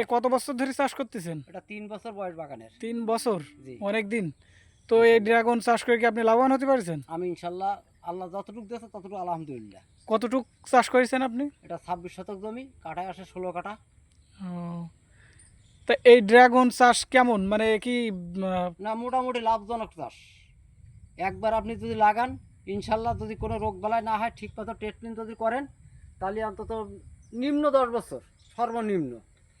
এ কত বছর ধরে চাষ করতেছেন? এটা তিন বছর বয়স বাগানের। তিন বছর? অনেক দিন। তো এই ড্রাগন চাষ করে কি আপনি লাভবান হতে পারছেন? আমি ইনশাল্লাহ আল্লাহ যতটুকু দিয়েছে ততটুকু আলহামদুলিল্লাহ। কতটুক চাষ করেছেন আপনি? এটা ছাব্বিশ শতক জমি কাঠায় আসে ষোলো ও, তা এই ড্রাগন চাষ কেমন? মানে কি না মোটামুটি লাভজনক চাষ। একবার আপনি যদি লাগান ইনশাল্লাহ যদি কোনো রোগ বালাই না হয় ঠিক মতো ট্রিটমেন্ট যদি করেন তাহলে অন্তত নিম্ন দশ বছর সর্বনিম্ন।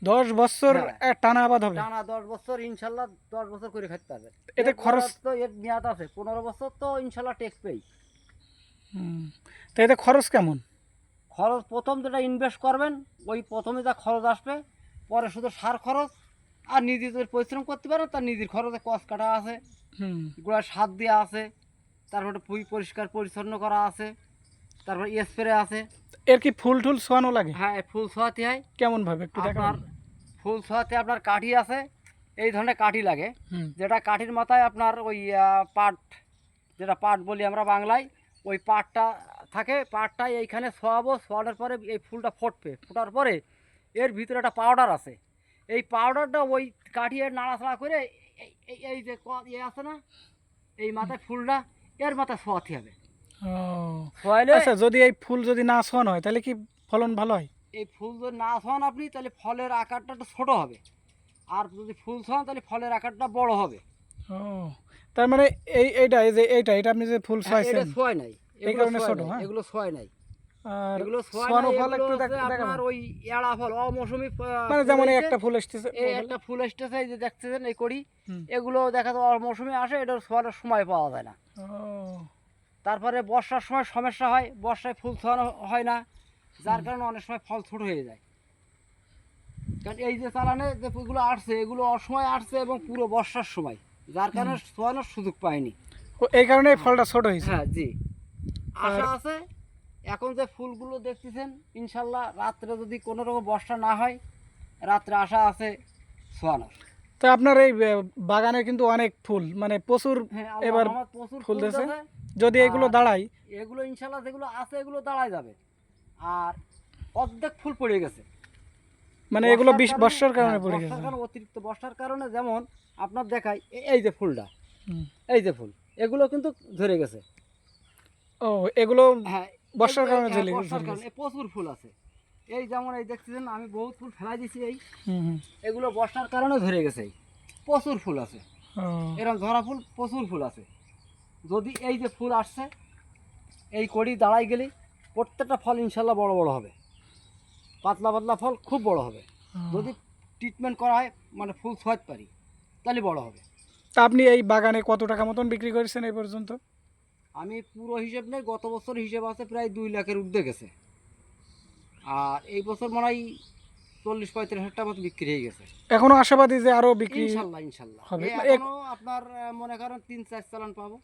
দশ বছর। টানা আবাদ হবে। টানা দশ বছর ইনশাল্লাহ দশ বছর করে খাইতে পারবে। এতে খরচ- তো এর মেয়াদ আছে। পনেরো বছর তো ইনশাল্লাহ টেক পেই। তো এতে খরচ কেমন? খরচ প্রথম যেটা ইনভেস্ট করবেন ওই প্রথমে যা খরচ আসবে পরে শুধু সার খরচ আর নিজে যদি পরিশ্রম করতে পারেন তার নিজের খরচে কস কাটা আছে গোড়ায় সার দেওয়া আছে তারপরে পুই পরিষ্কার পরিচ্ছন্ন করা আছে তারপর স্প্রে আছে। এর কি ফুল টুল ছোয়ানো লাগে? হ্যাঁ ফুল ছোঁয়াতে হয়। কেমন ভাবে একটু দেখাবেন। ফুল ছোঁয়াতে আপনার কাঠি আছে এই ধরনের কাঠি লাগে। যেটা কাঠির মাথায় আপনার ওই পাট যেটা পাট বলি আমরা বাংলায় ওই পাটটা থাকে পাটটা এইখানে ছোয়াবো ছোয়ানোর পরে এই ফুলটা ফুটবে। ফোটার পরে এর ভিতরে একটা পাউডার আছে। এই পাউডারটা ওই কাঠিয়ে নাড়াচাড়া করে এই- এই এই যে ক- ইয়ে আছে না এই মাথায় ফুলটা এর মাথায় ছোয়াতে হবে। আচ্ছা যদি এই ফুল যদি না ছোয়ানো হয় তাহলে কি ফলন ভালো হয়? এই ফুল যদি না ছোঁয়ান আপনি তাহলে ফলের আকারটা একটু ছোটো হবে। আর যদি ফুল ছোঁয়ান তাহলে ফলের আকারটা বড় হবে। ও তার মানে এই এইটা এই যে এইটা এটা আপনি যে ফুল হ্যাঁ, এটা ছোয়াইছেন নাই। এই কারণে ছোট, হ্যাঁ? এগুলো ছোঁয় নাই। আর এগুলো ছোঁয় ফল একটু হচ্ছে দেখ- দেখাবেন। আপনার ওই এড়া ফল অমৌসুমি মানে যেমন একটা ফুল এসতেছে এই একটা ফুল এসতেছে এই যে দেখতেছেন এই করি এগুলো দেখা যায় অমৌসুমি আসে এটা ছোয়ানোর সময় পাওয়া যায় না। তারপরে বর্ষার সময় সমস্যা হয় বর্ষায় ফুল ছোয়ানো হয় না। যার কারণে অনেক সময় ফল ছোট হয়ে যায়। কারণ এই যে চালানে যে ফুলগুলো আসছে এগুলো অসময় আসছে এবং পুরো বর্ষার সময় যার কারণে ছোয়ানোর সুযোগ পায়নি। এই কারণে ফলটা ছোট হয়েছে? হ্যাঁ জি। আশা আছে এখন যে ফুলগুলো দেখতেছেন ইনশাল্লাহ রাত্রে যদি কোনো রকম বর্ষা না হয় রাত্রে আশা আছে ছোয়ানোর তো আপনার এই বাগানে কিন্তু অনেক ফুল মানে প্রচুর হ্যাঁ এবার প্রচুর ফুল দিয়েছে? যদি এগুলো দাঁড়ায়। এগুলো ইনশাল্লাহ যেগুলো আছে এগুলো দাঁড়ায় যাবে। আর অর্ধেক ফুল পড়ে গেছে। মানে এগুলো বর্ষার কারণে- পড়ে গেছে। অতিরিক্ত বর্ষার কারণে যেমন আপনার দেখায় এ- এই যে ফুলটা এই যে ফুল এগুলো কিন্তু ধরে গেছে। ও এগুলো হ্যাঁ বর্ষার কারণে হ্যাঁ, বর্ষার কারণে প্রচুর ফুল আছে। এই যেমন এই দেখতেছেন আমি বহুত ফুল ফেলাই দিছি এই। এগুলো বর্ষার কারণে ধরে গেছে এই। প্রচুর ফুল আছে। এরকম ধরা ফুল প্রচুর ফুল আছে। যদি এই যে ফুল আসছে এই কড়ি দাঁড়াই গেলে প্রত্যেকটা ফল ইনশাল্লাহ বড় বড় হবে। পাতলা পাতলা ফল খুব বড় হবে। যদি ট্রিটমেন্ট করা হয় মানে ফুল ছোঁয়াতে পারি তাহলে বড় হবে। তা আপনি এই বাগানে কত টাকা মতন বিক্রি করেছেন এই পর্যন্ত? আমি পুরো হিসেব নেই গত বছর হিসেব আছে প্রায় দুই লাখের ঊর্ধ্বে গেছে। আর এই বছর মনে হয় চল্লিশ পঁয়ত্রিশ হাজার টাকা মতো বিক্রি হয়ে গেছে। এখনও আশাবাদী যে আরও বিক্রি ইনশাল্লাহ ইনশাল্লাহ। এখনও আপনার মনে করেন তিন চার চালান পাবো।